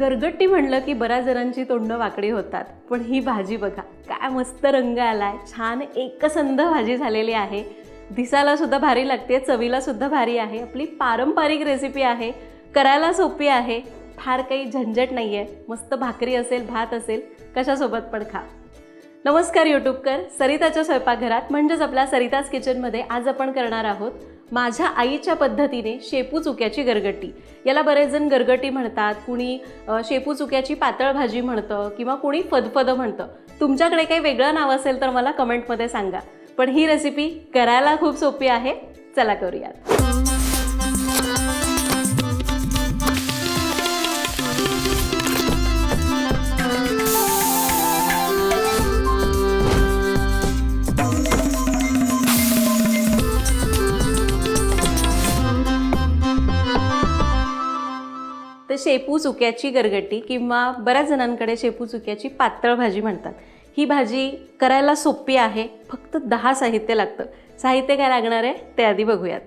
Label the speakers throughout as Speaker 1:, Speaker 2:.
Speaker 1: गरगट्टी म्हणलं की बऱ्याच जणांची तोंडं वाकडी होतात. पण ही भाजी बघा काय मस्त रंग आलाय. छान एकसंध भाजी झालेली आहे. दिसायला सुद्धा भारी लागते चवीला सुद्धा भारी आहे. आपली पारंपरिक रेसिपी आहे. करायला सोपी आहे. फार काही झंझट नाही आहे मस्त भाकरी असेल भात असेल कशासोबत पण खा. नमस्कार यूट्यूबकर सरिताच्या स्वयंपाकघरात म्हणजेच आपल्या सरिताज किचनमध्ये आज आपण करणार आहोत माझ्या आईच्या पद्धतीने शेपू चुक्याची गरगटी याला बरेच जण गरगटी म्हणतात कुणी शेपू चुक्याची पातळ भाजी म्हणतं किंवा कुणी फदफद म्हणतं. तुमच्याकडे काही वेगळं नाव असेल तर मला कमेंटमध्ये सांगा. पण ही रेसिपी करायला खूप सोपी आहे. चला करूयात. तर शेपू चुक्याची गरगटी किंवा बऱ्याच जणांकडे शेपू चुक्याची पातळ भाजी म्हणतात. ही भाजी करायला सोपी आहे फक्त दहा साहित्य लागतं. साहित्य काय लागणार आहे? ते आधी बघूयात.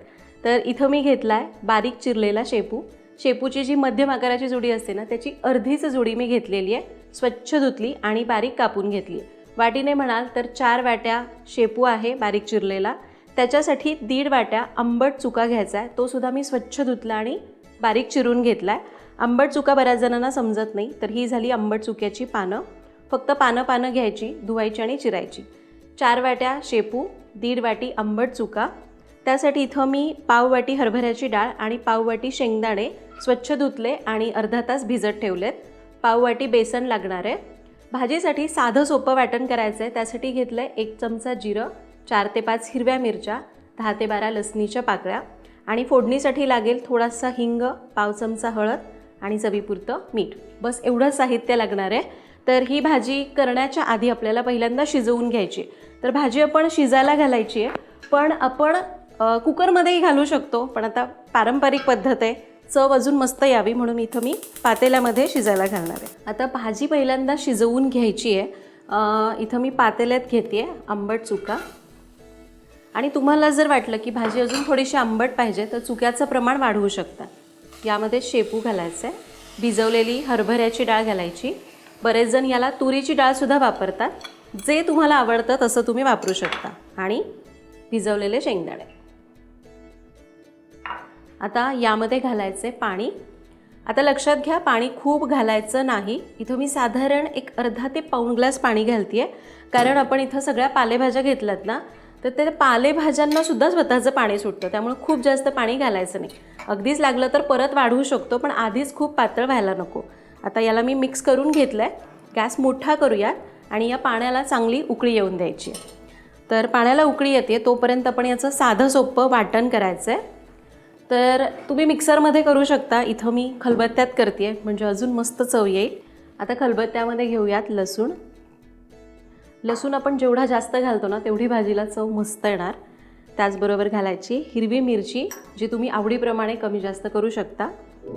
Speaker 1: तर इथं मी घेतला आहे बारीक चिरलेला शेपू. शेपूची जी मध्यम आकाराची जुडी असते ना त्याची अर्धीच जुडी मी घेतलेली आहे. स्वच्छ धुतली आणि बारीक कापून घेतली. वाटीने म्हणाल तर चार वाट्या शेपू आहे बारीक चिरलेला. त्याच्यासाठी दीड वाट्या आंबट चुका घ्यायचा आहे. तो सुद्धा मी स्वच्छ धुतला आणि बारीक चिरून घेतला आहे आंबट चुका बऱ्याच जणांना समजत नाही तर ही झाली आंबट चुक्याची पानं. फक्त पानं पानं घ्यायची धुवायची आणि चिरायची. चार वाट्या शेपू दीड वाटी आंबट चुका. त्यासाठी इथं मी पाव वाटी हरभऱ्याची डाळ आणि पाव वाटी शेंगदाणे स्वच्छ धुतले आणि अर्धा तास भिजत ठेवलेत. पाव वाटी बेसन लागणार आहे. भाजीसाठी साधं सोपं वाटण करायचं आहे. त्यासाठी घेतलं आहे एक चमचा जिरं चार ते पाच हिरव्या मिरच्या दहा ते बारा लसणीच्या पाकळ्या. आणि फोडणीसाठी लागेल थोडासा हिंग पाव चमचा हळद आणि चवीपुरतं मीठ. बस एवढं साहित्य लागणार आहे. तर ही भाजी करण्याच्या आधी आपल्याला पहिल्यांदा शिजवून घ्यायची तर भाजी आपण शिजायला घालायची आहे. पण आपण कुकरमध्येही घालू शकतो. पण आता पारंपरिक पद्धत आहे. चव अजून मस्त यावी म्हणून इथं मी पातेल्यामध्ये शिजायला घालणार आहे. आता भाजी पहिल्यांदा शिजवून घ्यायची आहे. इथं मी पातेल्यात घेते आहे. आंबट चुका. आणि तुम्हाला जर वाटलं की भाजी अजून थोडीशी आंबट पाहिजे तर चुक्याचं प्रमाण वाढवू शकता. यामध्ये शेपू घालायचं आहे भिजवलेली हरभऱ्याची डाळ घालायची. बरेच जण याला तुरीची डाळसुद्धा वापरतात. जे तुम्हाला आवडतं तसं तुम्ही वापरू शकता. आणि भिजवलेले शेंगदाणे. आता यामध्ये घालायचे पाणी. आता लक्षात घ्या पाणी खूप घालायचं नाही. इथं मी साधारण एक अर्धा ते पाऊण ग्लास पाणी घालते आहे कारण आपण इथं सगळ्या पालेभाज्या घेतल्यात ना तर ते पालेभाज्यांना सुद्धा स्वतःचं पाणी सुटतं. त्यामुळे खूप जास्त पाणी घालायचं नाही. अगदीच लागलं तर परत वाढवू शकतो पण आधीच खूप पातळ व्हायला नको. आता याला मी मिक्स करून घेतलं आहे गॅस मोठा करूयात आणि या पाण्याला चांगली उकळी येऊन द्यायची. तर पाण्याला उकळी येते तोपर्यंत आपण याचं साधं सोपं वाटण करायचं आहे तर तुम्ही मिक्सरमध्ये करू शकता. इथं मी खलबत्त्यात करते म्हणजे अजून मस्त चव येईल. आता खलबत्त्यामध्ये घेऊयात लसूण. लसूण आपण जेवढा जास्त घालतो ना तेवढी भाजीला चव मस्त येणार. त्याचबरोबर घालायची हिरवी मिरची जी तुम्ही आवडीप्रमाणे कमी जास्त करू शकता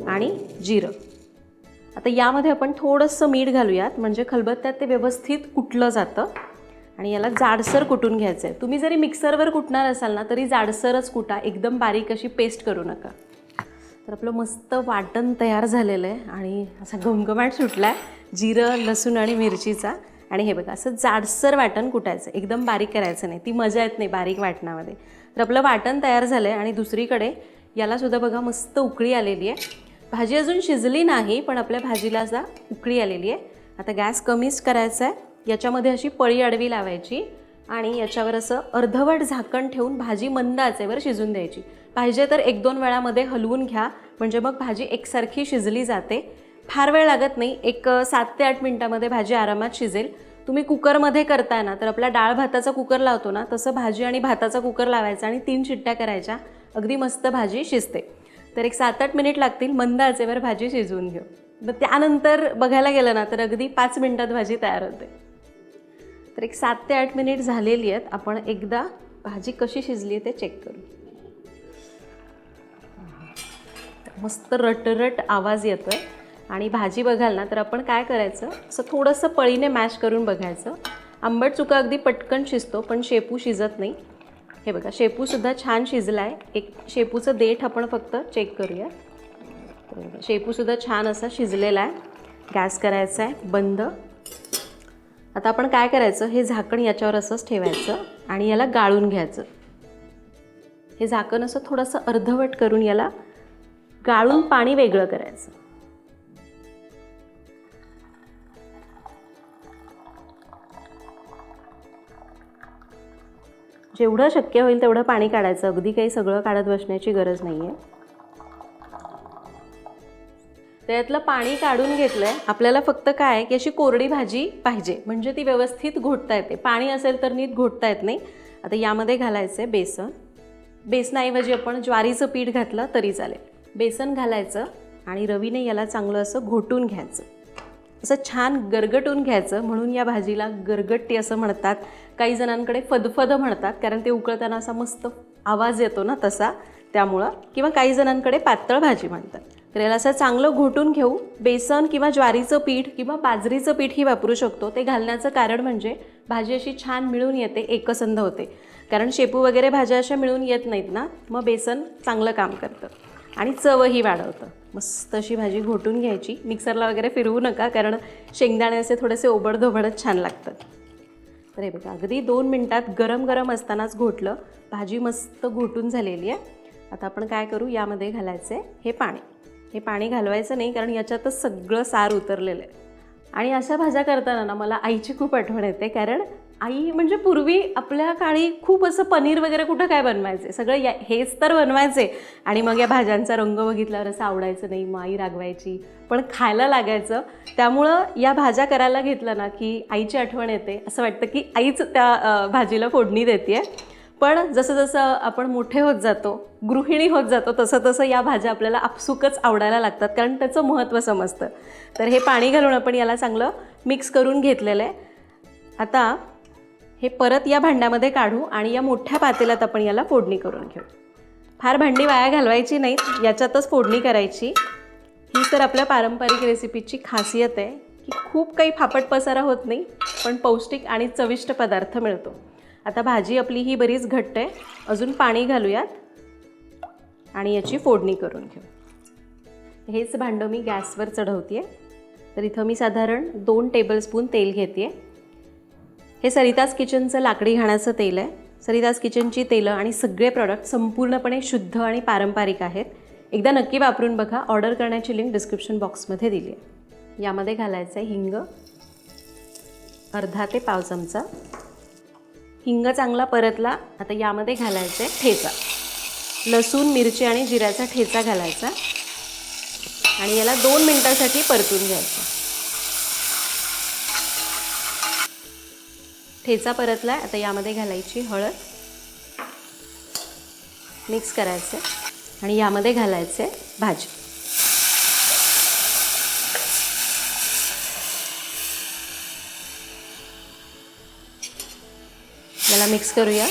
Speaker 1: आणि जिरं. आता यामध्ये आपण थोडंसं मीठ घालूयात म्हणजे खलबत्त्यात ते व्यवस्थित कुटलं जातं. आणि याला जाडसर कुटून घ्यायचं आहे तुम्ही जरी मिक्सरवर कुटणार असाल ना तरी जाडसरच कुटा. एकदम बारीक अशी पेस्ट करू नका. तर आपलं मस्त वाटण तयार झालेलं आहे आणि असा घमघमाट सुटला आहे जिरं लसूण आणि मिरचीचा. आणि हे बघा असं जाडसर वाटण कुटायचं एकदम बारीक करायचं नाही. ती मजा येत नाही बारीक वाटणामध्ये. तर आपलं वाटण तयार झालं आहे आणि दुसरीकडे यालासुद्धा बघा मस्त उकळी आलेली आहे. भाजी अजून शिजली नाही पण आपल्या भाजीला असा उकळी आलेली आहे. आता गॅस कमीच करायचा आहे. याच्यामध्ये अशी पळी अडवी लावायची आणि याच्यावर असं अर्धवट झाकण ठेवून भाजी मंद आचेवर शिजून द्यायची. पाहिजे तर एक दोन वेळामध्ये हलवून घ्या. म्हणजे मग भाजी एकसारखी शिजली जाते. फार वेळ लागत नाही. एक सात ते आठ मिनटामध्ये भाजी आरामात शिजेल. तुम्ही कुकरमध्ये करताय ना तर आपला डाळ भाताचा कुकर लावतो ना तसं भाजी आणि भाताचा कुकर लावायचा आणि तीन चिट्ट्या करायच्या. अगदी मस्त भाजी शिजते. तर एक सात आठ मिनिट लागतील मंद आचेवर भाजी शिजवून घेऊ. मग त्यानंतर बघायला गेलं ना तर अगदी पाच मिनटात भाजी तयार होते. तर एक सात ते आठ मिनिट झालेली आहेत. आपण एकदा भाजी कशी शिजली आहे ते चेक करू. मस्त रटरट आवाज येतो आहे आणि भाजी बघाल ना तर आपण काय करायचं? असं थोडंसं पळीने मॅश करून बघायचं. आंबट चुका अगदी पटकन शिजतो पण शेपू शिजत नाही. हे बघा शेपूसुद्धा छान शिजला आहे एक शेपूचं देठ आपण फक्त चेक करूया. शेपूसुद्धा छान असा शिजलेला आहे. गॅस करायचा आहे बंद. आता आपण काय करायचं? हे झाकण याच्यावर असंच ठेवायचं आणि याला गाळून घ्यायचं. हे झाकण असं थोडंसं अर्धवट करून याला गाळून पाणी वेगळं करायचं. जेवढं शक्य होईल तेवढं पाणी काढायचं. अगदी काही सगळं काढत बसण्याची गरज नाही आहे त्यातलं पाणी काढून घेतलं आहे आपल्याला फक्त काय आहे की अशी कोरडी भाजी पाहिजे. म्हणजे ती व्यवस्थित घोटता येते. पाणी असेल तर नीट घोटता येत नाही. आता यामध्ये घालायचं आहे बेसन. बेसनाऐवजी आपण ज्वारीचं पीठ घातलं तरी चालेल. बेसन घालायचं आणि रवीने याला चांगलं असं घोटून घ्यायचं. असं छान गरगटून घ्यायचं. म्हणून या भाजीला गरगट्टी असं म्हणतात. काही जणांकडे फदफद म्हणतात कारण ते उकळताना असा मस्त आवाज येतो ना तसा. त्यामुळं किंवा काही जणांकडे पातळ भाजी म्हणतात. तर याला असं चांगलं घोटून घेऊ. बेसन किंवा ज्वारीचं पीठ किंवा बाजरीचं पीठही वापरू शकतो. ते घालण्याचं कारण म्हणजे भाजी अशी छान मिळून येते एकसंध होते. कारण शेपू वगैरे भाज्या अशा मिळून येत नाहीत ना. मग बेसन चांगलं काम करतं. आणि चवही वाढवतं. मस्त अशी भाजी घोटून घ्यायची. मिक्सरला वगैरे फिरवू नका कारण शेंगदाणे असे थोडेसे ओबडधोबडच छान लागतात. तर हे बघा अगदी दोन मिनटात गरम गरम असतानाच घोटलं. भाजी मस्त घोटून झालेली आहे. आता आपण काय करू? यामध्ये घालायचं आहे हे पाणी. हे पाणी घालवायचं नाही कारण याच्यातच सगळं सार उतरलेलं आहे. आणि अशा भाज्या करताना ना मला आईची खूप आठवण येते कारण आई म्हणजे पूर्वी आपल्या काळी खूप असं पनीर वगैरे कुठं काय बनवायचे? सगळं या हेच तर बनवायचे. आणि मग या भाज्यांचा रंग बघितल्यावर असं आवडायचं नाही मग आई रागवायची. पण खायला लागायचं. त्यामुळं या भाज्या करायला घेतलं ना की आईची आठवण येते. असं वाटतं की आईच त्या भाजीला फोडणी देते पण जसं जसं आपण मोठे होत जातो गृहिणी होत जातो तसं तसं या भाज्या आपल्याला आपसुकच आवडायला लागतात. कारण त्याचं महत्त्व समजतं. तर हे पाणी घालून आपण याला चांगलं मिक्स करून घेतलेलं आहे. आता हे परत या भांड्यामध्ये काढू आणि या मोठ्या पातेल्यात आपण याला फोडणी करून घेऊ. फार भांडी वाया घालवायची नाहीत याच्यातच फोडणी करायची. ही तर आपल्या पारंपरिक रेसिपीची खासियत आहे की खूप काही फापट पसारा होत नाही पण पौष्टिक आणि चविष्ट पदार्थ मिळतो. आता भाजी आपली ही बरीच घट्ट आहे. अजून पाणी घालूयात आणि याची फोडणी करून घेऊ. हेच भांडं मी गॅसवर चढवते तर इथं मी साधारण दोन टेबलस्पून तेल घेते हे सरिताज किचनचं लाकडी घाण्याचं तेल आहे. सरिताज किचनची तेलं आणि सगळे प्रॉडक्ट संपूर्णपणे शुद्ध आणि पारंपरिक आहेत. एकदा नक्की वापरून बघा. ऑर्डर करण्याची लिंक डिस्क्रिप्शन बॉक्समध्ये दिली आहे. यामध्ये घालायचं आहे हिंग. अर्धा ते पाव चमचा. हिंग चांगला परतला. आता यामध्ये घालायचं आहे ठेचा. लसूण मिरची आणि जिऱ्याचा ठेचा घालायचा. आणि याला दोन मिनटासाठी परतून घ्यायचं. ठेचा परतला आहे आता यामध्ये घालायची हळद. मिक्स करायचं आणि यामध्ये घालायचे भाजी. याला मिक्स करूया.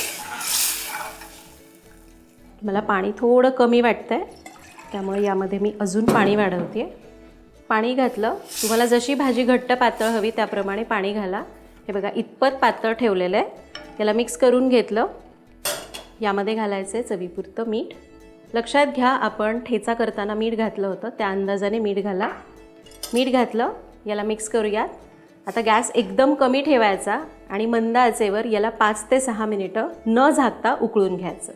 Speaker 1: मला पाणी थोडं कमी वाटतं आहे त्यामुळे यामध्ये मी अजून पाणी वाढवते पाणी घातलं. तुम्हाला जशी भाजी घट्ट पातळ हवी त्याप्रमाणे पाणी घाला. हे बघा इतपत पातळ ठेवलेलं आहे. याला मिक्स करून घेतलं. यामध्ये घालायचं आहे चवीपुरतं मीठ. लक्षात घ्या आपण ठेचा करताना मीठ घातलं होतं. त्या अंदाजाने मीठ घाला. मीठ घातलं याला मिक्स करूयात. आता गॅस एकदम कमी ठेवायचा आणि मंद आचेवर याला पाच ते सहा मिनिटं न झाकता उकळून घ्यायचं.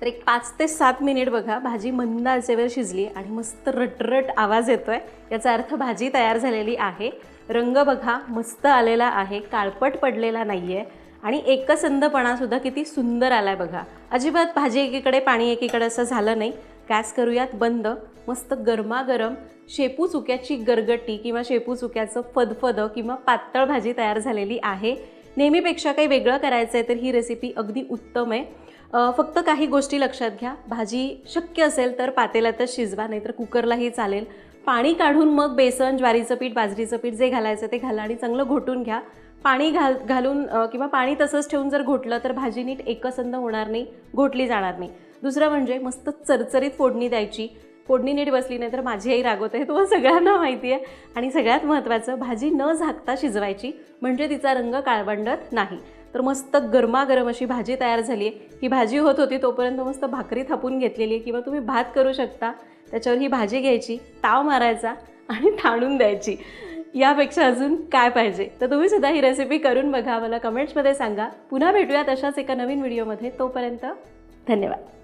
Speaker 1: तर एक पाच ते सात मिनिट बघा भाजी मंद आचेवर शिजली आणि मस्त रटरट आवाज येतो आहे याचा अर्थ भाजी तयार झालेली आहे. रंग बघा मस्त आलेला आहे काळपट पडलेला नाही आहे आणि एकसंधपणासुद्धा किती सुंदर आला आहे बघा. अजिबात भाजी एकीकडे पाणी एकीकडे असं झालं नाही. गॅस करूयात बंद. मस्त गरमागरम शेपू चुक्याची गरगटी किंवा शेपू चुक्याचं फदफद किंवा पातळ भाजी तयार झालेली आहे. नेहमीपेक्षा काही वेगळं करायचं आहे तर ही रेसिपी अगदी उत्तम आहे. फक्त काही गोष्टी लक्षात घ्या. भाजी शक्य असेल तर पातेल्यातच शिजवा नाहीतर कुकरलाही चालेल. पाणी काढून मग बेसन ज्वारीचं पीठ बाजरीचं पीठ जे घालायचं ते घाला आणि चांगलं घोटून घ्या. पाणी घाल घालून किंवा पाणी तसंच ठेवून जर घोटलं तर भाजी नीट एकसंध होणार नाही घोटली जाणार नाही. दुसरं म्हणजे मस्त चरचरीत फोडणी द्यायची. फोडणी नीट बसली नाही तर माझी आई रागवते हे तुम्हाला सगळ्यांना माहिती आहे. आणि सगळ्यात महत्त्वाचं भाजी न झाकता शिजवायची. म्हणजे तिचा रंग काळवंडत नाही. तर मस्त गरमागरम अशी भाजी तयार झाली आहे ही भाजी होत होती तोपर्यंत मस्त भाकरी थापून घेतलेली आहे किंवा तुम्ही भात करू शकता. त्याच्यावर ही भाजी घ्यायची ताव मारायचा आणि ठाणून द्यायची. यापेक्षा अजून काय पाहिजे? तर तुम्ही सुद्धा ही रेसिपी करून बघा. मला कमेंट्समध्ये सांगा. पुन्हा भेटूयात अशाच एका नवीन व्हिडिओमध्ये तोपर्यंत धन्यवाद.